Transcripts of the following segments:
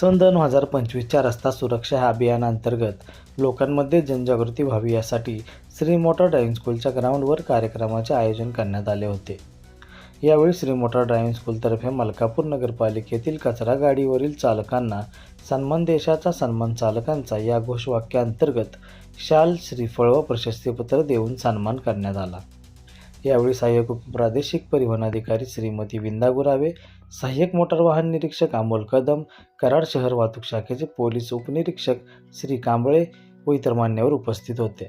सन दोन हजार पंचवीसच्या रस्ता सुरक्षा ह्या अभियानांतर्गत लोकांमध्ये जनजागृती व्हावी यासाठी श्री मोटर ड्रायव्हिंग स्कूलच्या ग्राउंडवर कार्यक्रमाचे आयोजन करण्यात आले होते. यावेळी श्री मोटर ड्रायव्हिंग स्कूलतर्फे मलकापूर नगरपालिकेतील कचरा गाडीवरील चालकांना सन्मान देशाचा सन्मान चालकांचा या घोषवाक्याअंतर्गत शाल श्रीफळ व प्रशस्तीपत्र देऊन सन्मान करण्यात आला. यावेळी सहाय्यक उपप्रादेशिक परिवहन अधिकारी श्रीमती विंदा गुरावे सहाय्यक मोटार वाहन निरीक्षक अमोल कदम कराड शहर वाहतूक शाखेचे पोलीस उपनिरीक्षक श्री कांबळे व इतर मान्यवर उपस्थित होते.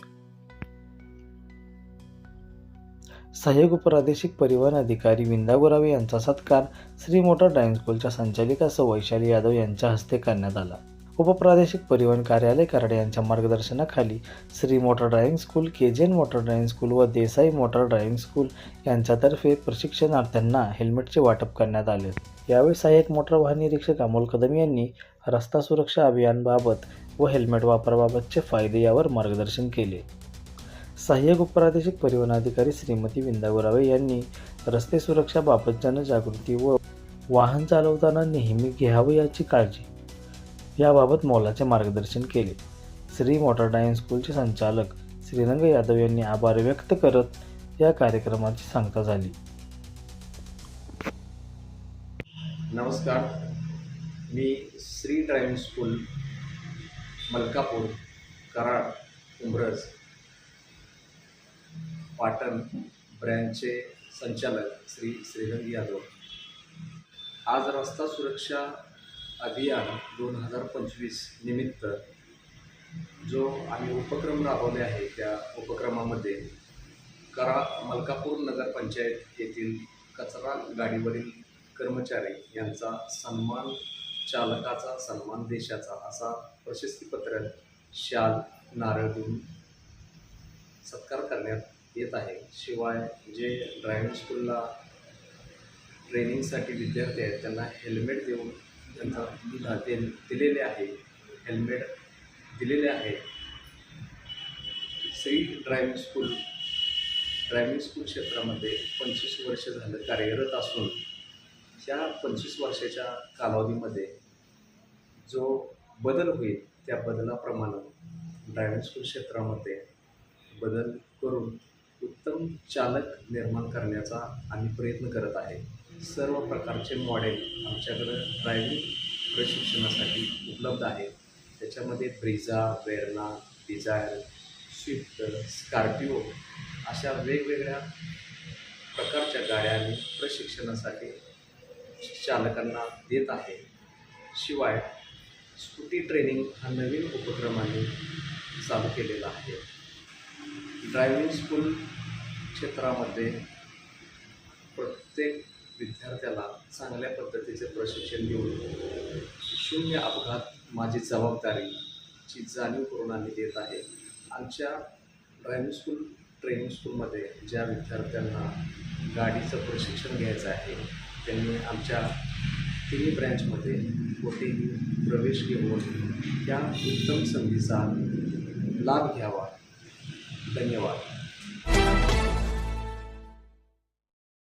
सहाय्यक प्रादेशिक परिवहन अधिकारी विंदा गुरावे यांचा सत्कार श्री मोटर ड्रायव्हिंग स्कूलच्या संचालिका सौ वैशाली यादव यांच्या हस्ते करण्यात आला. उपप्रादेशिक परिवहन कार्यालय कराड यांच्या मार्गदर्शनाखाली Shri motor driving school K J N motor driving school व देसाई मोटर ड्रायव्हिंग स्कूल यांच्यातर्फे प्रशिक्षणार्थ्यांना हेल्मेटचे वाटप करण्यात आले. यावेळी सहाय्यक मोटर वाहन निरीक्षक अमोल कदम यांनी रस्ता सुरक्षा अभियानबाबत व हेल्मेट वापराबाबतचे फायदे यावर मार्गदर्शन केले. सहाय्यक उपप्रादेशिक परिवहन अधिकारी श्रीमती विंदा गुरावे यांनी रस्ते सुरक्षाबाबत जनजागृती व वाहन चालवताना नेहमी घ्यावं याची काळजी याबाबत मोलाचे मार्गदर्शन केले. श्री मोटर डायन स्कूलचे संचालक श्रीरंग यादव यांनी आभार व्यक्त करत या कार्यक्रमाची सांगता झाली. नमस्कार. मी श्री ड्रायव्हिंग स्कूल मलकापूर कराड उमरज पाटण ब्रँचचे संचालक श्री श्रीरंग यादव. आज रस्ता सुरक्षा अभियान दोन हजार पंचवीस निमित्त जो आम्ही उपक्रम राबवले आहे त्या उपक्रमामध्ये करा मलकापूर नगरपंचायत येथील कचरा गाडीवरील कर्मचारी यांचा सन्मान चालकाचा सन्मान देशाचा असा प्रशस्तीपत्र शाल नारळ देऊन सत्कार करण्यात येत आहे. शिवाय जे ड्रायव्हिंग स्कूलला ट्रेनिंगसाठी विद्यार्थी आहेत त्यांना हेल्मेट देऊन त्यांचा ते दिलेले आहे. हेल्मेट दिलेले आहे. Sai driving school driving school क्षेत्रामध्ये पंचवीस वर्ष झालं कार्यरत असून त्या पंचवीस वर्षाच्या कालावधीमध्ये जो बदल होईल त्या बदलाप्रमाणे ड्रायव्हिंग स्कूल क्षेत्रामध्ये बदल करून उत्तम चालक निर्माण करण्याचा आम्ही प्रयत्न करत आहे. सर्व प्रकारचे मॉडेल आमच्याकडं ड्रायव्हिंग प्रशिक्षणासाठी उपलब्ध आहे त्याच्यामध्ये Brezza Verna Dzire Swift Scorpio अशा वेगवेगळ्या प्रकारच्या गाड्या आम्ही प्रशिक्षणासाठी चालकांना देत आहे. शिवाय स्कूटी ट्रेनिंग हा नवीन उपक्रम आम्ही चालू केलेला आहे. ड्रायव्हिंग स्कूल क्षेत्रामध्ये प्रत्येक विद्यार्थ्याला चांगल्या पद्धतीचे प्रशिक्षण देऊन शून्य अपघात माझी जबाबदारीची जाणीव करून आम्ही देत आहे. आमच्या ड्रायव्हिंग स्कूल ट्रेनिंग स्कूलमध्ये ज्या विद्यार्थ्यांना गाडीचं प्रशिक्षण घ्यायचं आहे त्यांनी आमच्या तिन्ही ब्रँचमध्ये कोठेही प्रवेश घेऊन त्या उत्तम संधीचा लाभ घ्यावा. धन्यवाद.